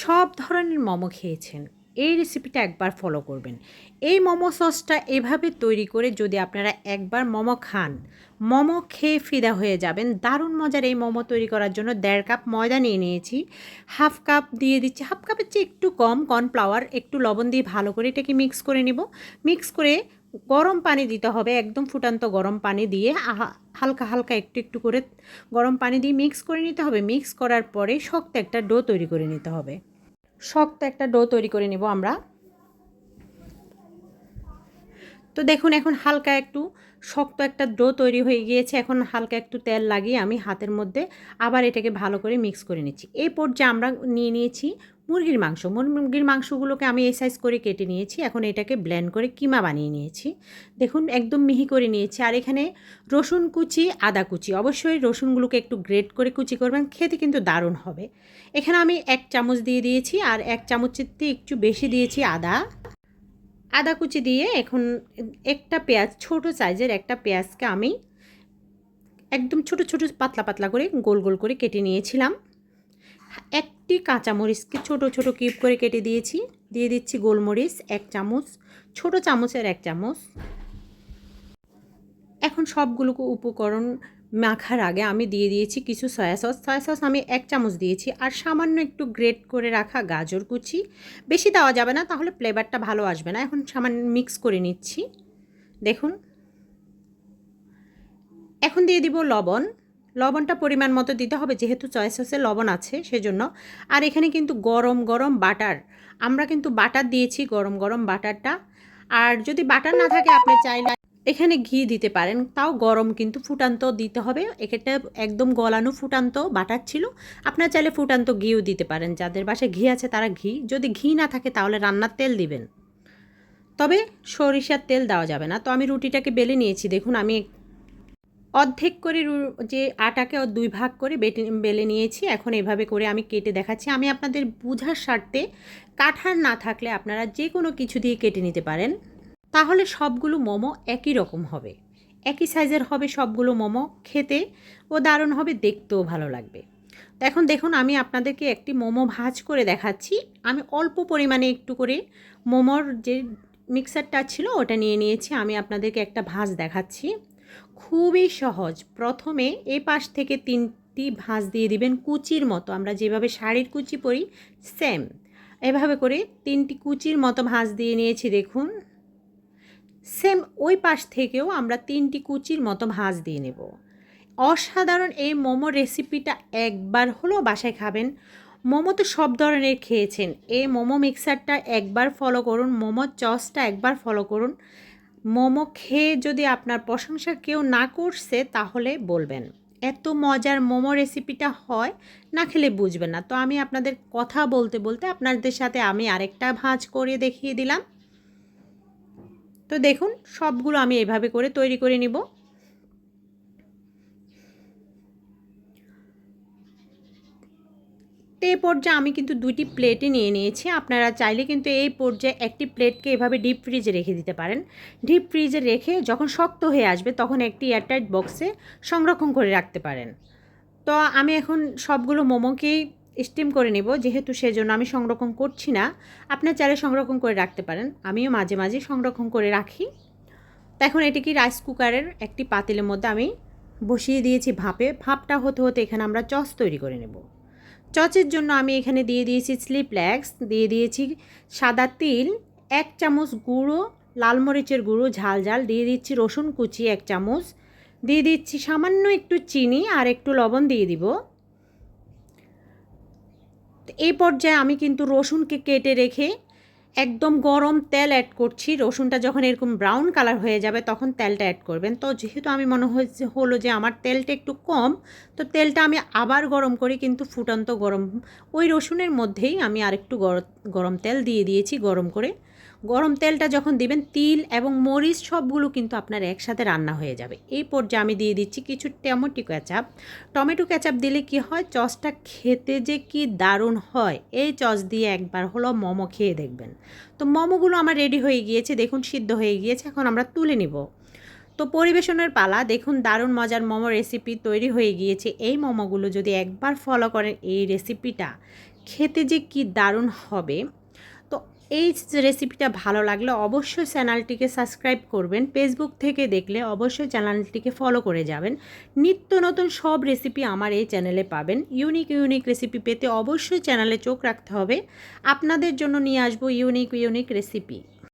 সব ধরনের মোমো খেয়েছেন। এই রেসিপিটা একবার ফলো করবেন। এই মোমো সসটা এভাবে তৈরি করে যদি আপনারা একবার মোমো খান, মোমো খেয়ে ফিদা হয়ে যাবেন। দারুণ মজার এই মোমো তৈরি করার জন্য দেড় কাপ ময়দা নিয়ে নিয়েছি, হাফ কাপ দিয়ে দিচ্ছি, হাফ কাপের চেয়ে একটু কম কর্নফ্লাওয়ার একটু লবণ দিয়ে ভালো করে এটাকে মিক্স করে নিব। মিক্স করে গরম পানি দিতে হবে, একদম ফুটান্ত গরম পানি দিয়ে হালকা হালকা একটু একটু করে গরম পানি দিয়ে মিক্স করে নিতে হবে। মিক্স করার পরে শক্ত একটা ডো তৈরি করে নিতে হবে। শক্ত একটা ডো তৈরি করে নেব আমরা। তো দেখুন, এখন হালকা একটু শক্ত একটা ডো তৈরি হয়ে গিয়েছে। এখন হালকা একটু তেল লাগিয়ে আমি হাতের মধ্যে আবার এটাকে ভালো করে মিক্স করে নিচ্ছি। এই পর্যায়ে আমরা নিয়ে নিয়েছি মুরগির মাংস। মুরগির মাংসগুলোকে আমি এই সাইজ করে কেটে নিয়েছি। এখন এটাকে ব্লেন্ড করে কিমা বানিয়ে নিয়েছি। দেখুন, একদম মিহি করে নিয়েছি। আর এখানে রসুন কুচি, আদা কুচি। অবশ্যই রসুনগুলোকে একটু গ্রেট করে কুচি করবেন। খেতে কিন্তু দারুণ হবে। এখানে আমি এক চামচ দিয়ে দিয়েছি আর এক চামচের থেকে একটু বেশি দিয়েছি আদা। আদা কুচি দিয়ে এখন একটা পেঁয়াজ, ছোট সাইজের একটা পেঁয়াজকে আমি একদম ছোট ছোট, পাতলা পাতলা করে গোল গোল করে কেটে নিয়েছিলাম। একটি কাঁচামরিচকে ছোট ছোট কিউব করে কেটে দিয়েছি। দিয়ে দিচ্ছি গোলমরিচ এক চামচ, ছোট চামচের এক চামচ। এখন সবগুলোকে উপকরণ মাখার আগে আমি দিয়ে দিয়েছি কিছু সয়া সস। সয়া সস আমি এক চামচ দিয়েছি আর সামান্য একটু গ্রেট করে রাখা গাজর কুচি। বেশি দেওয়া যাবে না, তাহলে ফ্লেভারটা ভালো আসবে না। এখন সামান্য মিক্স করে নিচ্ছি। দেখুন। এখন দিয়ে দিব লবণ। লবণটা পরিমাণ মতো দিতে হবে, যেহেতু চয় সসে লবণ আছে সেজন্য। আর এখানে কিন্তু গরম গরম বাটার, আমরা কিন্তু বাটার দিয়েছি গরম গরম বাটারটা। আর যদি বাটার না থাকে, আপনি চাইলে এখানে ঘি দিতে পারেন, তাও গরম কিন্তু ফুটান্ত দিতে হবে। এক্ষেত্রে একদম গলানো ফুটান্ত বাটার ছিল। আপনার চাইলে ফুটান্ত ঘিও দিতে পারেন, যাদের বাসায় ঘি আছে তারা ঘি। যদি ঘি না থাকে, তাহলে রান্নার তেল দিবেন। তবে সরিষার তেল দেওয়া যাবে না। তো আমি রুটিটাকে বেলে নিয়েছি। দেখুন, আমি অর্ধেক করে যে আটাকে দুই ভাগ করে বেটে বেলে নিয়েছি। এখন এভাবে করে আমি কেটে দেখাচ্ছি। আমি আপনাদের বোঝার স্বার্থে কাঠার না থাকলে আপনারা যে কোনো কিছু দিয়ে কেটে নিতে পারেন। তাহলে সবগুলো মোমো একই রকম হবে। একই সাইজের হবে সবগুলো মোমো। খেতে ও দারুণ হবে, দেখতেও ভালো লাগবে। তো এখন দেখুন, আমি আপনাদেরকে একটি মোমো ভাজ করে দেখাচ্ছি। আমি অল্প পরিমাণে একটু করে মোমোর যে মিক্সারটা ছিল, ওটা নিয়ে নিয়েছি। আমি আপনাদেরকে একটা ভাজ দেখাচ্ছি। খুবই সহজ। প্রথমে এ পাশ থেকে তিনটি ভাঁজ দিয়ে দিবেন কুচির মতো। আমরা যেভাবে শাড়ির কুচি পরি সেম এভাবে করে তিনটি কুচির মতো ভাঁজ দিয়ে নিয়েছি, দেখুন। সেম ওই পাশ থেকেও আমরা তিনটি কুচির মতো ভাঁজ দিয়ে নেব। অসাধারণ এই মোমো রেসিপিটা একবার হলেও বাসায় খাবেন। মোমো তো সব ধরনের খেয়েছেন। এই মোমো মিক্সারটা একবার ফলো করুন, মোমো চসটা একবার ফলো করুন। মোমো খেয়ে যদি আপনার প্রশংসা কেউ না করছে, তাহলে বলবেন। এত মজার মোমো রেসিপিটা হয়, না খেলে বুঝবেন না। তো আমি আপনাদের কথা বলতে বলতে আপনাদের সাথে আমি আরেকটা ভাঁজ করে দেখিয়ে দিলাম। তো দেখুন, সবগুলো আমি এভাবে করে তৈরি করে নিব। এই পর্যায়ে আমি কিন্তু দুইটি প্লেটে নিয়ে নিয়েছি। আপনারা চাইলে কিন্তু এই পর্যায়ে একটি প্লেটকে এভাবে ডিপ ফ্রিজে রেখে দিতে পারেন। ডিপ ফ্রিজে রেখে যখন শক্ত হয়ে আসবে তখন একটি এয়ারটাইট বক্সে সংরক্ষণ করে রাখতে পারেন। তো আমি এখন সবগুলো মোমোকেই স্টিম করে নেব, যেহেতু সেজন্য আমি সংরক্ষণ করছি না। আপনার চাইলে সংরক্ষণ করে রাখতে পারেন। আমিও মাঝে মাঝে সংরক্ষণ করে রাখি। তো এখন এটিকে রাইস কুকারের একটি পাতিলের মধ্যে আমি বসিয়ে দিয়েছি ভাপে। ভাপটা হতে হতে এখানে আমরা চস তৈরি করে নেব। চচের জন্য আমি এখানে দিয়ে দিয়েছি স্লিপল্যাক্স দিয়ে দিয়েছি সাদা তিল, এক চামচ গুঁড়ো, লাল মরিচের গুঁড়ো, ঝাল ঝাল, দিয়ে দিচ্ছি রসুন কুচি এক চামচ, দিয়ে দিচ্ছি সামান্য একটু চিনি আর একটু লবণ দিয়ে দিব। এই পর্যায়ে আমি কিন্তু রসুনকে কেটে রেখে একদম গরম তেল অ্যাড করছি। রসুনটা যখন এরকম ব্রাউন কালার হয়ে যাবে, তখন তেলটা অ্যাড করবেন। তো যেহেতু আমি মনে হয়েছে, হলো যে আমার তেলটা একটু কম, তো তেলটা আমি আবার গরম করি, কিন্তু ফুটন্ত গরম। ওই রসুনের মধ্যেই আমি আরেকটু গরম গরম তেল দিয়ে দিয়েছি, গরম করে। গরম তেলটা যখন দিবেন, তিল এবং মরিচ সবগুলো কিন্তু আপনার একসাথে রান্না হয়ে যাবে। এই পর্যায়ে আমি দিয়ে দিচ্ছি কিছু টমেটো ক্যাচাপ টমেটো ক্যাচাপ দিলে কি হয় চসটা খেতে যে কি দারুণ হয়, এই চস দিয়ে একবার হলো মোমো খেয়ে দেখবেন। তো মোমোগুলো আমার রেডি হয়ে গিয়েছে, দেখুন সিদ্ধ হয়ে গিয়েছে, এখন আমরা তুলে নিব। তো পরিবেশনের পালা, দেখুন দারুণ মজার মোমো রেসিপি তৈরি হয়ে গিয়েছে। এই মোমোগুলো যদি একবার ফলো করেন, এই রেসিপিটা খেতে যে কি দারুণ হবে এই রেসিপিটা ভালো লাগলে অবশ্যই চ্যানেলটিকে সাবস্ক্রাইব করবেন। ফেসবুক থেকে দেখলে অবশ্যই চ্যানেলটিকে ফলো করে যাবেন। নিত্য নতুন সব রেসিপি আমার এই চ্যানেলে পাবেন। ইউনিক ইউনিক রেসিপি পেতে অবশ্যই চ্যানেলে চোখ রাখতে হবে। আপনাদের জন্য নিয়ে আসব ইউনিক ইউনিক রেসিপি